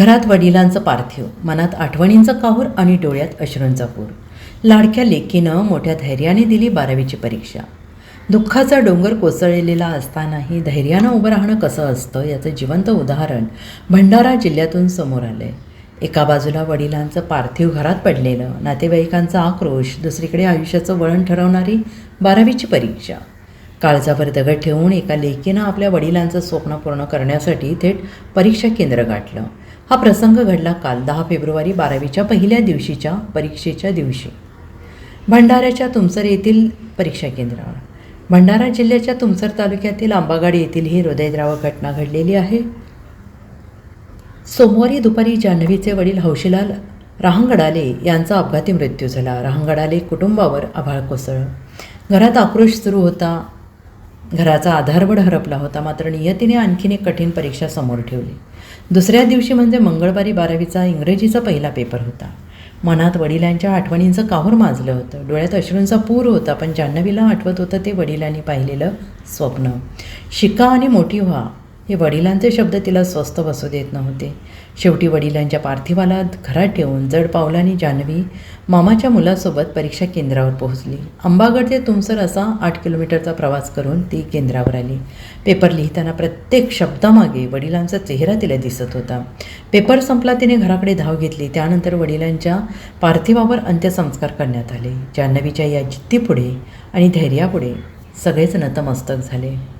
घरात वडिलांचं पार्थिव मनात आठवणींचा काहूर आणि डोळ्यात अश्रूंचा पूर. लाडक्या लेकीनं मोठ्या धैर्याने दिली बारावीची परीक्षा. दुःखाचा डोंगर कोसळलेला असतानाही धैर्यानं उभं राहणं कसं असतं याचं जिवंत उदाहरण भंडारा जिल्ह्यातून समोर आलं आहे एका बाजूला वडिलांचं पार्थिव घरात पडलेलं नातेवाईकांचा आक्रोश दुसरीकडे आयुष्याचं वळण ठरवणारी बारावीची परीक्षा. काळजावर दगड ठेवून एका लेकीनं आपल्या वडिलांचं स्वप्न पूर्ण करण्यासाठी थेट परीक्षा केंद्र गाठलं. हा प्रसंग घडला काल दहा फेब्रुवारी बारावीच्या पहिल्या दिवशीच्या परीक्षेच्या दिवशी. भंडाऱ्याच्या तुमसर येथील परीक्षा केंद्रावर. भंडारा जिल्ह्याच्या तुमसर तालुक्यातील आंबागाड येथील ही हृदयद्रावक घटना घडलेली आहे. सोमवारी दुपारी जान्हवीचे वडील हौशीलाल राहंगडाले यांचा अपघाती मृत्यू झाला. राहंगडाले कुटुंबावर आभाळ कोसळलं. घरात आक्रोश सुरू होता. घराचा आधारवड हरपला होता मात्र नियतीने आणखीन एक कठीण परीक्षा समोर ठेवली. दुसऱ्या दिवशी म्हणजे मंगळवारी बारावीचा इंग्रजीचा पहिला पेपर होता. मनात वडिलांच्या आठवणींचं काहूर माजलं होतं. डोळ्यात अश्रूंचा पूर होता पण जान्हवीला आठवत होतं ते वडिलांनी पाहिलेलं स्वप्न. शिका आणि मोठी व्हा. हे वडिलांचे शब्द तिला स्वस्त बसू देत नव्हते. शेवटी वडिलांच्या पार्थिवाला घरात ठेवून जड पावलांनी जान्हवी मामाच्या मुलासोबत परीक्षा केंद्रावर पोहोचली. अंबागड ते तुमसर असा आठ किलोमीटरचा प्रवास करून ती केंद्रावर आली. पेपर लिहिताना प्रत्येक शब्दामागे वडिलांचा चेहरा तिला दिसत होता. पेपर संपला तिने घराकडे धाव घेतली. त्यानंतर वडिलांच्या पार्थिवावर अंत्यसंस्कार करण्यात आले. जान्हवीच्या या जिद्दीपुढे आणि धैर्यापुढे सगळेच नतमस्तक झाले.